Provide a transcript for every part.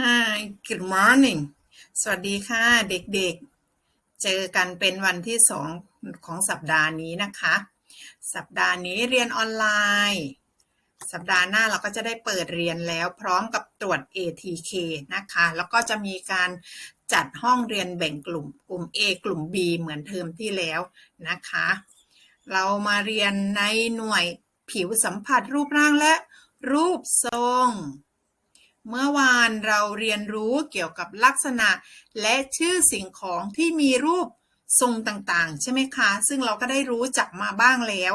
Hi good morning สวัสดีค่ะ เด็กๆ เจอกันเป็นวันที่สองของสัปดาห์นี้นะคะ สัปดาห์นี้เรียนออนไลน์ สัปดาห์หน้าเราก็จะได้เปิดเรียนแล้วพร้อมกับตรวจ ATK นะคะ แล้วก็จะมีการจัดห้องเรียนแบ่งกลุ่มกลุ่ม A กลุ่ม B เหมือนเทอมที่แล้วนะคะ เรามาเรียนในหน่วยผิวสัมผัสรูปร่างและรูปทรง เมื่อวานเราเรียนรู้เกี่ยวกับลักษณะ และชื่อสิ่งของที่มีรูปทรงต่างๆ ใช่ไหมคะ ซึ่งเราก็ได้รู้จักมาบ้างแล้ว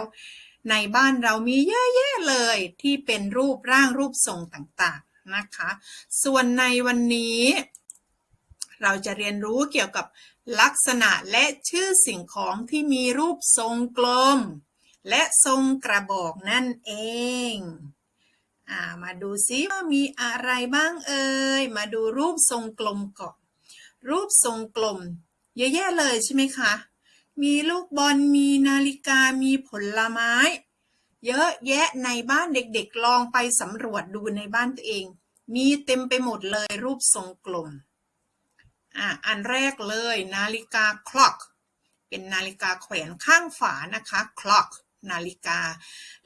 ในบ้านเรามีเยอะแยะเลยที่เป็นรูปร่างรูปทรงต่างๆนะคะ ส่วนในวันนี้ เราจะเรียนรู้เกี่ยวกับลักษณะและชื่อสิ่งของที่มีรูปทรงกลม และทรงกระบอกนั่นเอง อ่ามาดูซิว่ามีอะไรบ้างเอ่ย มาดูรูปทรงกลมก่อน รูปทรงกลม เยอะแยะเลยใช่ไหมคะ มีลูกบอล มีนาฬิกา มีผลไม้ เยอะแยะในบ้านเด็กๆ ลองไปสำรวจดูในบ้านตัวเอง มีเต็มไปหมดเลยรูปทรงกลม อ่าอันแรกเลยนาฬิกา clock เป็นนาฬิกาแขวนข้างฝานะคะ clock นาฬิกา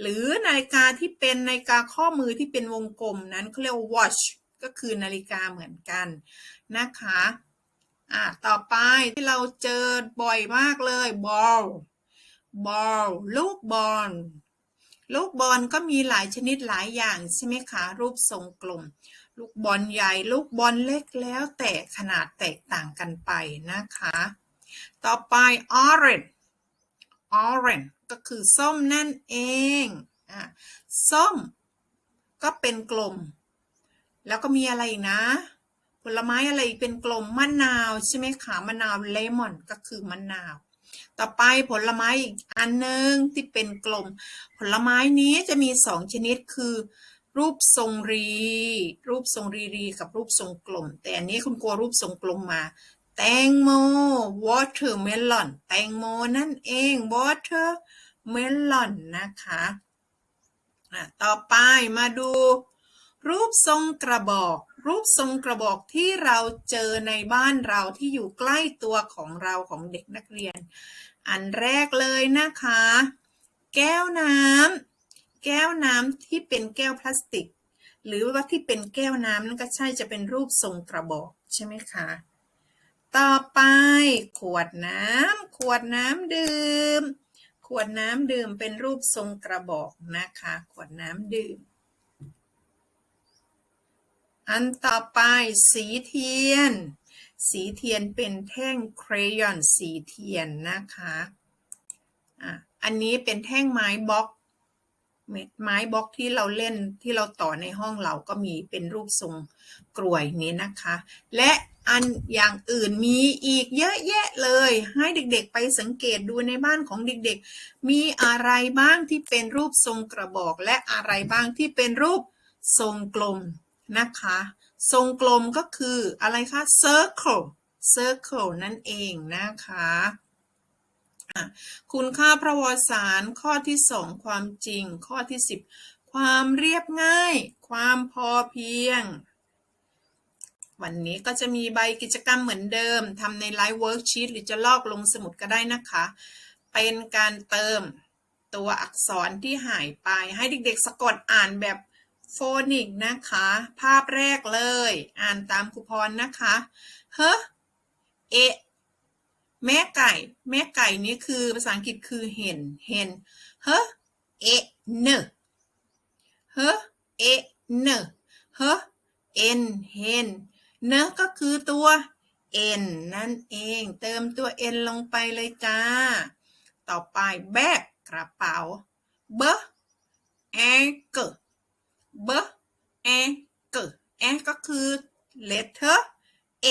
หรือนาฬิกาที่เป็นนาฬิกาข้อมือที่เป็นวงกลมนั้นเขาเรียกว่า watch ก็คือนาฬิกาเหมือนกันนะคะอ่าต่อไปที่เราเจอบ่อยมากเลย ball ball ลูกบอลลูกบอลก็มีหลายชนิดหลายอย่างใช่ไหมคะรูปทรงกลม ลูกบอลใหญ่ลูกบอลเล็กแล้วแต่ขนาดแตกต่างกันไปนะคะ ต่อไป orange orange ก็คือส้มนั่นเองอะส้มก็เป็นกลม แล้วก็มีอะไรนะ ผลไม้อะไรเป็นกลมมะนาวใช่ไหมคะมะนาวเลมอนก็คือมะนาว ต่อไปผลไม้อีกอันหนึ่งที่เป็นกลม ผลไม้นี้จะมีสองชนิดคือ รูปทรงรี รูปทรงรีรี กับรูปทรงกลม แต่อันนี้คุณกลัวรูปทรงกลมมา แตงโม watermelon แตงโมนั่นเอง watermelon นะคะ ต่อไปมาดูรูปทรงกระบอก รูปทรงกระบอกที่เราเจอในบ้านเราที่อยู่ใกล้ตัวของเราของเด็กนักเรียน อันแรกเลยนะคะ แก้วน้ำแก้วน้ำที่เป็นแก้วพลาสติก หรือว่าที่เป็นแก้วน้ำนั่นก็ใช่จะเป็นรูปทรงกระบอกใช่ไหมคะ ต่อไป ขวดน้ำขวดน้ำดื่ม ขวดน้ำดื่มเป็นรูปทรงกระบอกนะคะ ขวดน้ำดื่ม อันต่อไปสีเทียน สีเทียนเป็นแท่งเครยอนสีเทียนนะคะอะอันนี้เป็นแท่งไม้บล็อก ไม้บล็อกที่เราเล่นที่เราต่อในห้องเราก็มีเป็นรูปทรงกลวยนี้นะคะ และอันอย่างอื่นมีอีกเยอะแยะเลย ให้เด็กๆไปสังเกตดูในบ้านของเด็กๆ มีอะไรบ้างที่เป็นรูปทรงกระบอก และอะไรบ้างที่เป็นรูปทรงกลมนะคะ ทรงกลมก็คืออะไรคะ circle circle นั่นเองนะคะ คุณค่าประวัติศาสตร์ข้อที่สองความจริง ข้อที่สิบความเรียบง่าย ความพอเพียง วันนี้ก็จะมีใบกิจกรรมเหมือนเดิมทำในไลฟ์เวิร์กชีตหรือจะลอกลงสมุดก็ได้นะคะ เป็นการเติมตัวอักษรที่หายไป ให้เด็กๆ สะกดอ่านแบบโฟนิกนะคะ ภาพแรกเลย อ่านตามครูพรนะคะ เฮ้เอะ แม่ไก่ แม่ไก่นี่คือภาษาอังกฤษคือเห็นเห็นเฮ้เอเนเฮ้เอเนเฮ้เอ็นเห็นเนก็คือตัว n นั่นเองเติมตัว n ลงไปเลยจ้า ต่อไปแบกกระเป๋าเบแองเกเบแองเกแองก็คือ letter A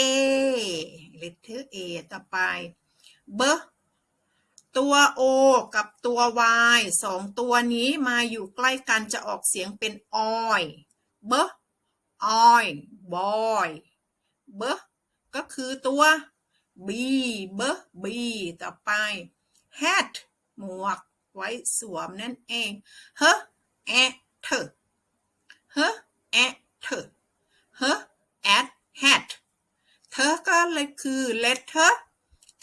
letter A ต่อไป เบตัว O กับตัว Y สองตัวนี้มาอยู่ใกล้กันจะออกเสียงเป็นออยเบออยบอยเบก็คือตัว B เบ B ต่อไป hat หมวกไว้สวมนั่นเองเฮแอเธอเฮแอเธอเฮแอ letter T T เถอ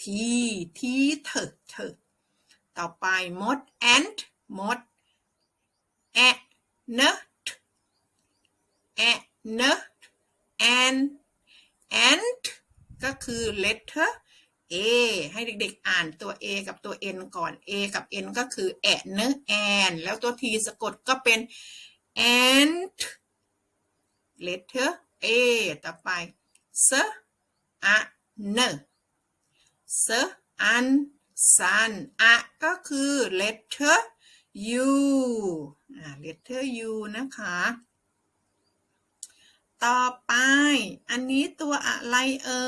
ทีทีเถอะต่อไปมด ant มด a n t a n and ant ก็คือ letter A ให้เด็กๆอ่านตัว A กับตัว N ก่อน A กับ N ก็คือ a n and แล้วตัว T สะกดก็เป็น ant letter A ต่อไป s a n s an sun อะก็คือ letter U อ่า letter U นะคะ ต่อไป อันนี้ตัวอะไรเอ่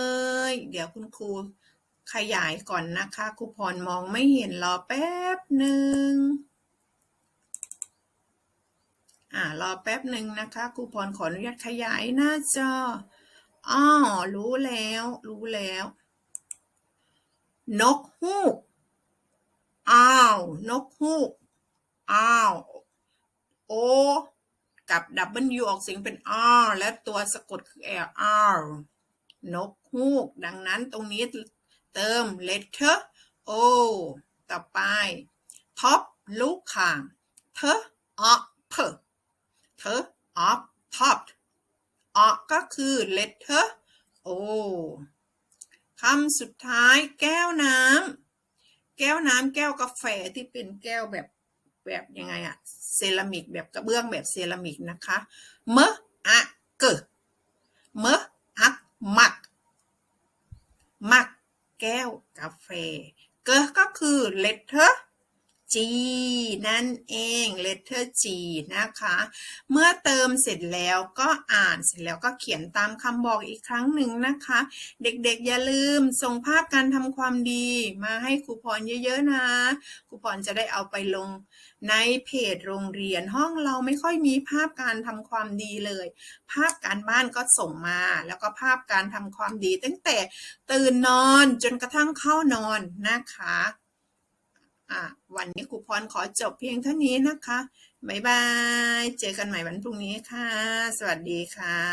ย เดี๋ยวคุณครูขยายก่อนนะคะครูพรมองไม่เห็นรอแป๊บหนึ่งอ่ารอแป๊บหนึ่งนะคะครูพรขออนุญาตขยายหน้าจออ๋อรู้แล้ว รู้แล้ว นกฮูก อ้าว นกฮูก อ้าว โอ กับ W ออกเสียงเป็น R และตัวสะกดคือ L R นกฮูก ดังนั้นตรงนี้เติม letter O ต่อไปท็อปลูกข่างเธอออเพเธอออ top ออก็คือ letter O คำสุดท้ายแก้วน้ำแก้วน้ำแก้วกาแฟที่เป็นแก้วแบบแบบยังไงอะเซรามิกแบบกระเบื้องแบบเซรามิกนะคะเมอะอะเกะเมอะอักมัก มัก แก้วกาแฟ เกะก็คือ letter G นั่นเอง letter G นะคะ เมื่อเติมเสร็จแล้วก็อ่านเสร็จแล้วก็เขียนตามคำบอกอีกครั้งหนึ่งนะคะ เด็กๆอย่าลืมส่งภาพการทำความดีมาให้ครูพรเยอะๆนะครูพรจะได้เอาไปลงในเพจโรงเรียนห้องเราไม่ค่อยมีภาพการทำความดีเลย ภาพการบ้านก็ส่งมา แล้วก็ภาพการทำความดี ตั้งแต่ตื่นนอนจนกระทั่งเข้านอนนะคะอะ วันนี้ครูพรขอจบเพียงเท่านี้นะคะ บ๊ายบาย เจอกันใหม่วันพรุ่งนี้ค่ะ สวัสดีค่ะ